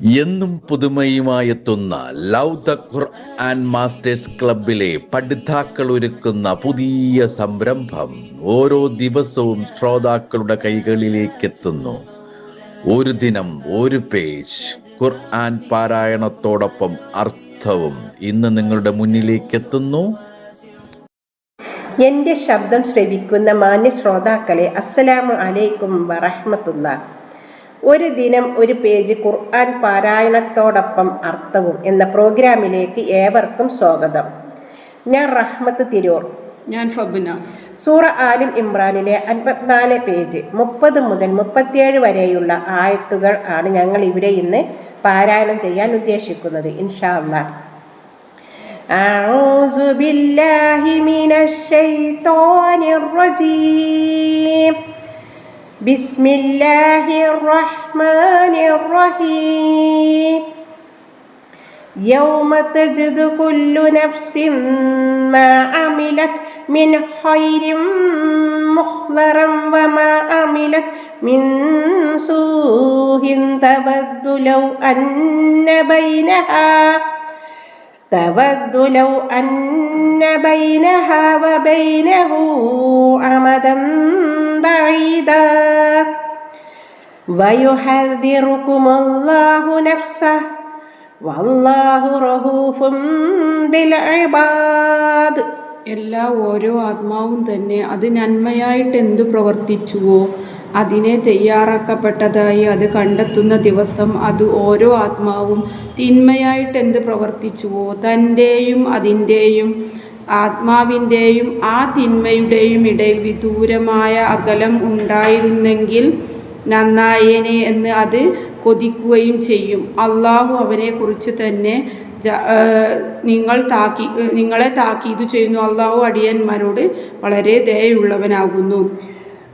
എന്നും പുതുമയുമായെത്തുന്ന love the Quran masters ക്ലബിലെ പഠിതാക്കൾ ഒരുക്കുന്ന പുതിയ സംരംഭം ഓരോ ദിവസവും ശ്രോതാക്കളുടെ കൈകളിലേക്ക് എത്തുന്നു ഒരു ദിനം ഒരു പേജ്. ഖുർആൻ പാരായണത്തോടൊപ്പം അർത്ഥവും ഇന്ന് നിങ്ങളുടെ മുന്നിലേക്ക് എത്തുന്നു എന്റെ ശബ്ദം ശ്രവിക്കുന്ന മാന്യ ശ്രോതാക്കളെ അസ്സലാമു അലൈക്കും വറഹ്മത്തുള്ള ഒരു ദിനം ഒരു പേജ് ഖുർആൻ പാരായണത്തോടൊപ്പം അർത്ഥവും എന്ന പ്രോഗ്രാമിലേക്ക് ഏവർക്കും സ്വാഗതം ഞാൻ റഹ്മത്ത് തിരൂർ ഞാൻ ഫബിന സൂറ ആലിം ഇമ്രാനിലെ അൻപത്തിനാല് പേജ് മുപ്പത് മുതൽ മുപ്പത്തിയേഴ് വരെയുള്ള ആയത്തുകൾ ആണ് ഞങ്ങൾ ഇവിടെ ഇന്ന് പാരായണം ചെയ്യാൻ ഉദ്ദേശിക്കുന്നത് ഇൻഷാ അല്ലാഹ് أعوذ بالله من الشيطان الرجيم بسم الله الرحمن الرحيم. يوم تجد كل نفس ما عملت من خير مخضرا وما عملت من سوء تود لو أن بينها تود لو أن بينها وبينه أمدا بعيدا ويحذركم الله نفسه والله رهوف بالعباد എല്ലാ ഓരോ ആത്മാവും തന്നെ അത് നന്മയായിട്ട് എന്തു പ്രവർത്തിച്ചുവോ അതിനെ തയ്യാറാക്കപ്പെട്ടതായി അത് കണ്ടെത്തുന്ന ദിവസം അത് ഓരോ ആത്മാവും തിന്മയായിട്ട് എന്ത് പ്രവർത്തിച്ചുവോ തന്റെയും അതിന്റെയും ആത്മാവിന്റെയും ആ തിന്മയുടെയും ഇടയിൽ വിദൂരമായ അകലം ഉണ്ടായിരുന്നെങ്കിൽ നന്നായേനെ എന്ന് അത് കൊതിക്കുകയും ചെയ്യും. അള്ളാഹു അവനെക്കുറിച്ച് തന്നെ നിങ്ങൾ താക്കി നിങ്ങളെ താക്കീത് ചെയ്യുന്നു. അള്ളാഹു അടിയന്മാരോട് വളരെ ദയുള്ളവനാകുന്നു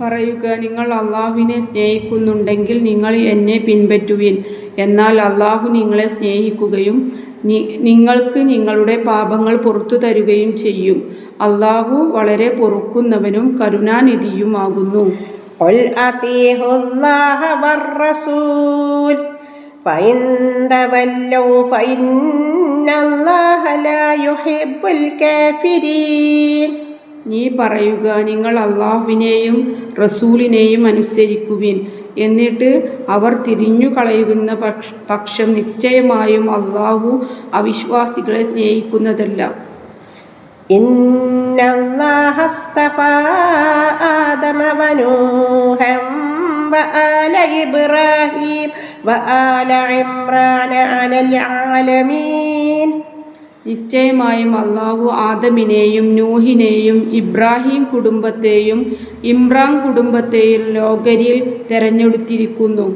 പറയുക നിങ്ങൾ അള്ളാഹുവിനെ സ്നേഹിക്കുന്നുണ്ടെങ്കിൽ നിങ്ങൾ എന്നെ പിൻപറ്റുവിൻ. എന്നാൽ അള്ളാഹു നിങ്ങളെ സ്നേഹിക്കുകയും നിങ്ങൾക്ക് നിങ്ങളുടെ പാപങ്ങൾ പുറത്തു തരുകയും ചെയ്യും. അള്ളാഹു വളരെ പൊറുക്കുന്നവനും കരുണാനിധിയുമാകുന്നു. قل أطيعوا الله والرسول فإن تولوا فإن الله لا يحب الكافرين നീ പറയുക നിങ്ങൾ അള്ളാഹുവിനെയും റസൂലിനെയും അനുസരിക്കുവിൻ എന്നിട്ട് അവർ തിരിഞ്ഞു കളയുന്ന പക്ഷ പക്ഷം നിശ്ചയമായും അള്ളാഹു അവിശ്വാസികളെ സ്നേഹിക്കുന്നതല്ല إن الله اصطفى آدم ونوحا وآل إبراهيم وآل عمران على العالمين നിശ്ചയമായും അള്ളാഹു ആദമിനെയും നൂഹിനെയും ഇബ്രാഹിം കുടുംബത്തെയും ഇമ്രാൻ കുടുംബത്തെയും ലോകരിൽ തെരഞ്ഞെടുത്തിരിക്കുന്നു.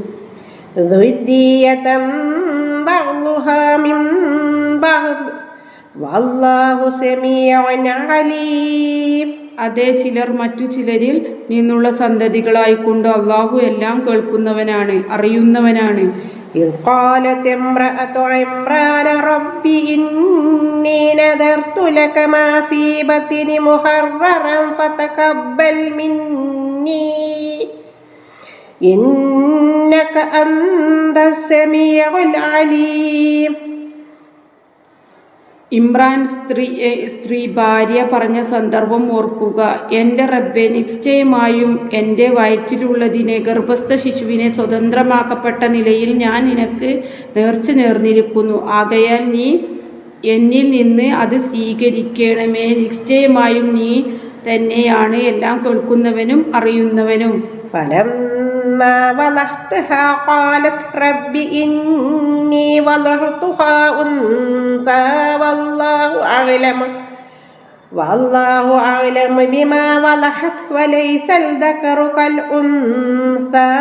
അതേ ചിലർ മറ്റു ചിലരിൽ നിന്നുള്ള സന്തതികളായിക്കൊണ്ട് അള്ളാഹു എല്ലാം കേൾക്കുന്നവനാണ് അറിയുന്നവനാണ് إذ قالت امرأة عمران رب إني نذرت لك ما في بطني محررا فتقبل مني إنك أنت السميع العليم ഇമ്രാൻ സ്ത്രീ സ്ത്രീ ഭാര്യ പറഞ്ഞ സന്ദർഭം ഓർക്കുക. എന്റെ റബ്ബെ നിശ്ചയമായും എന്റെ വയറ്റിലുള്ളതിനെ ഗർഭസ്ഥ ശിശുവിനെ സ്വതന്ത്രമാക്കപ്പെട്ട നിലയിൽ ഞാൻ നിനക്ക് നേർച്ച നേർന്നിരിക്കുന്നു. ആകയാൽ നീ എന്നിൽ നിന്ന് അത് സ്വീകരിക്കണമേ. നിശ്ചയമായും നീ തന്നെയാണ് എല്ലാം കേൾക്കുന്നവനും അറിയുന്നവനും. فلما وضعتها قالت رب إني وضعتها أنثى والله أعلم. والله أعلم بما وضعت وليس الذكر كالأنثى.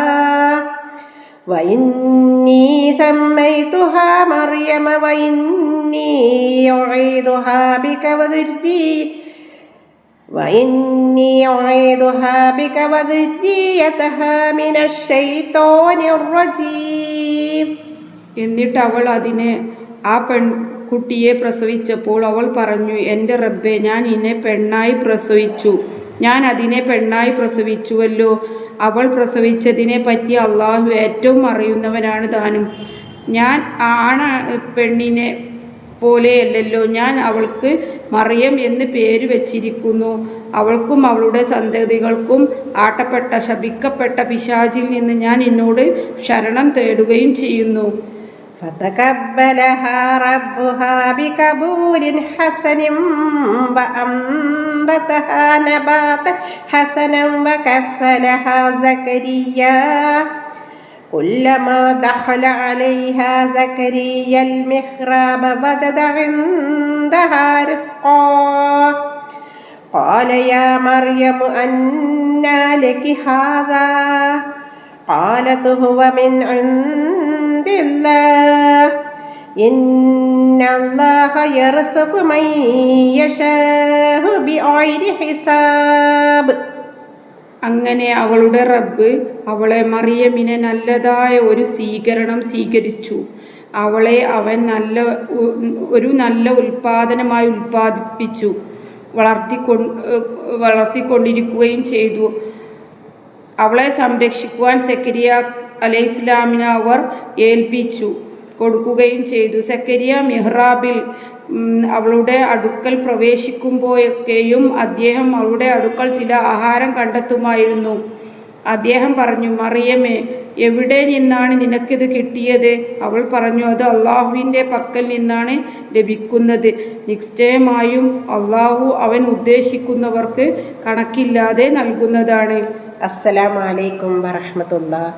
وإني سميتها مريم وإني أعيدها بك وذريتها وإني أعيذها بك وذريتها من الشيطان الرجيم എന്നിട്ട് അവൾ അതിനെ ആ പെൺകുട്ടിയെ പ്രസവിച്ചപ്പോൾ അവൾ പറഞ്ഞു എൻ്റെ റബ്ബെ ഞാൻ ഇതിനെ പെണ്ണായി പ്രസവിച്ചു ഞാൻ അതിനെ പെണ്ണായി പ്രസവിച്ചുവല്ലോ അവൾ പ്രസവിച്ചതിനെ പറ്റി അള്ളാഹു ഏറ്റവും അറിയുന്നവനാണ് താനും ഞാൻ ആണ പെണ്ണിനെ പോലെയല്ലല്ലോ ഞാൻ അവൾക്ക് മറിയം എന്ന് പേര് വച്ചിരിക്കുന്നു അവൾക്കും അവളുടെ സന്തതികൾക്കും ആട്ടപ്പെട്ട ശപിക്കപ്പെട്ട പിശാചിൽ നിന്ന് ഞാൻ എന്നോട് ശരണം തേടുകയും ചെയ്യുന്നു فتقبلها ربها بقبول حسن وأنبتها نباتا حسنا وكفلها زكريا كلما دخل عليها زكريا المحراب وجد عندها رزقا. قال يا مريم أنى لك هذا. قالت هو من عند الله. إن الله يرزق من يشاء بغير حساب. അങ്ങനെ അവളുടെ റബ്ബ് അവളെ മറിയമിനെ നല്ലതായ ഒരു സ്വീകരണം സ്വീകരിച്ചു. അവളെ അവൻ നല്ല ഒരു നല്ല ഉൽപാദനമായി ഉൽപ്പാദിപ്പിച്ചു. വളർത്തിക്കൊ വളർത്തിക്കൊണ്ടിരിക്കുകയും ചെയ്തു. അവളെ സംരക്ഷിക്കുവാൻ സക്കരിയ അലൈഹി ഇസ്ലാമിനെ അവർ ഏൽപ്പിച്ചു കൊടുക്കുകയും ചെയ്തു. സക്കരിയ മിഹ്റാബിൽ അവളുടെ അടുക്കൽ പ്രവേശിക്കുമ്പോഴൊക്കെയും അദ്ദേഹം അവളുടെ അടുക്കൽ ചില ആഹാരം കണ്ടെത്തുമായിരുന്നു. അദ്ദേഹം പറഞ്ഞു മറിയമേ എവിടെ നിന്നാണ് നിനക്കിത് കിട്ടിയത്? അവൾ പറഞ്ഞു അത് അള്ളാഹുവിന്റെ പക്കൽ നിന്നാണ് ലഭിക്കുന്നത്. നിശ്ചയമായും അള്ളാഹു അവൻ ഉദ്ദേശിക്കുന്നവർക്ക് കണക്കില്ലാതെ നൽകുന്നതാണ്. അസ്സലാമലൈക്കും വറഹമത്തുള്ള